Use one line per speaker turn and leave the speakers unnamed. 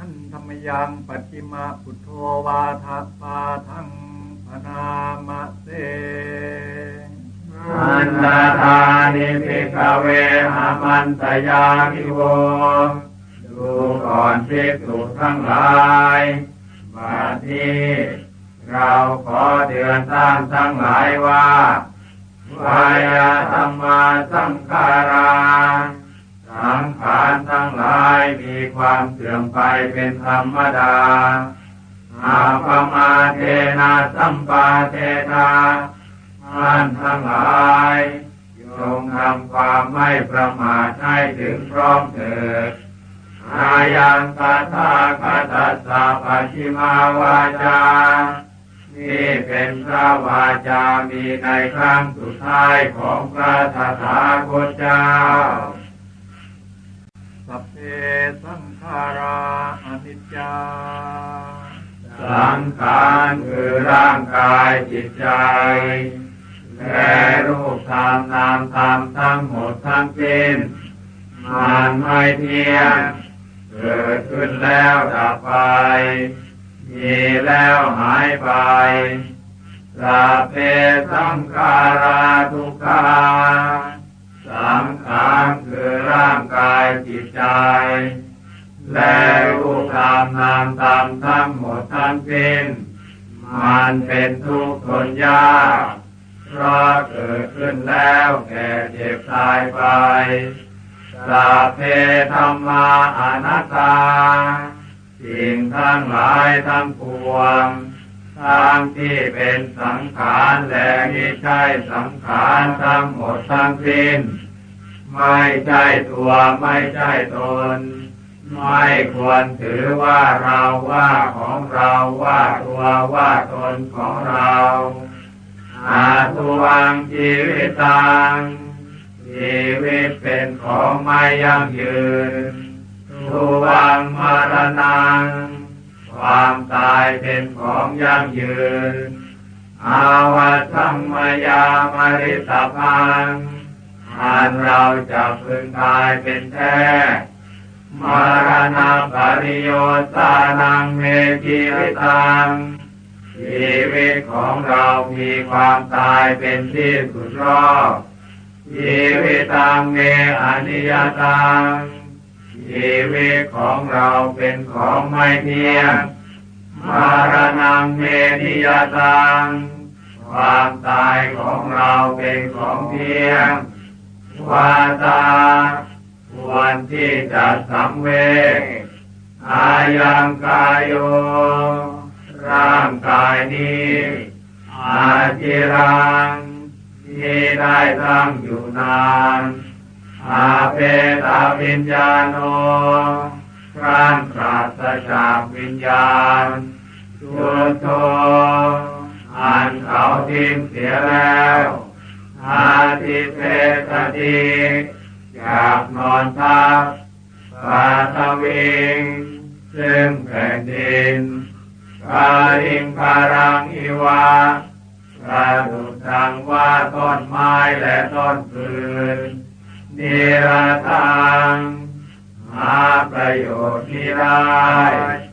ท่านธรรมยังปัจจิมาพุทโธวาทาปาทังพนามะเส
อันตทานิพิกเวหามันตยามิโวดูก่อนภิกษุทั้งหลายบัดนี้เราขอเตือนท่านทั้งหลายว่าวายธรรมาสังขารา สังขารทั้งหลายมีความเสื่อมไปเป็นธรรมดาอาปมาเทนาสัมปาเทนาท่านทั้งหลายจงทำความไม่ประมาทให้ถึงพร้อมเถิดอายังคาถาคาตัสสะปัจฉิมาวาจา นี่เป็นพระวาจามีในครั้งสุดท้ายของพระตถาคตเจ้า
สัพเพสังขาราอนิจจา
สังขารคือร่างกายจิตใจ และรูปธรรมนามธรรมทั้งหมดทั้งสิ้นมันไม่เที่ยงเกิดขึ้นแล้วดับไป มีแล้วหายไปสัพเพสังขาราทุกขา สังขารคือร่างกายจิตใจ และรูปธรรมนามธรรมทั้งหมดทั้งสิ้นมันเป็นทุกข์ทนยากเพราะเกิดขึ้นแล้วแก่เจ็บตายไปสัพเพธรรมาอนัตตา สิ่งทั้งหลายทั้งปวงทั้งที่เป็นสังขารและไม่ใช่สังขารทั้งหมดทั้งสิ้น ไม่ใช่ตัวไม่ใช่ตน ไม่ควรถือว่าเราว่าของเราว่าตัวว่าตนของเราอาทุวังชีวิตตังชีวิตเป็นของไม่ยั่งยืนทุวังมรณังความตายเป็นของยั่งยืน อาวัสังมยามริตพัง อันเราจะพึงตายเป็นแท้มารณะปริโยสานังเมชีวิตังชีวิตของเรามีความตายเป็นที่สุดรอบชีวิตตังเมอนิยตังชีวิตของเราเป็นของไม่เที่ยงมารณะเมนิยตังความตายของเราเป็นของเที่ยง วาตาควรที่จะสังเวชอายังกายโย ร่างกายนี้อาจิรังที่ได้ตั้งอยู่นานอาเปตาวิญญาโนครั้นปราศจากวิญญาณจุดโทอันเขาทิ้งเสียแล้ว อาทิเทสติจากนอนทับปาทวิงซึ่งแผ่นดินกาลิงคารังอิวาประดุจดังว่าต้นไม้และต้นพืนนิรทางหาประโยชน์มิได้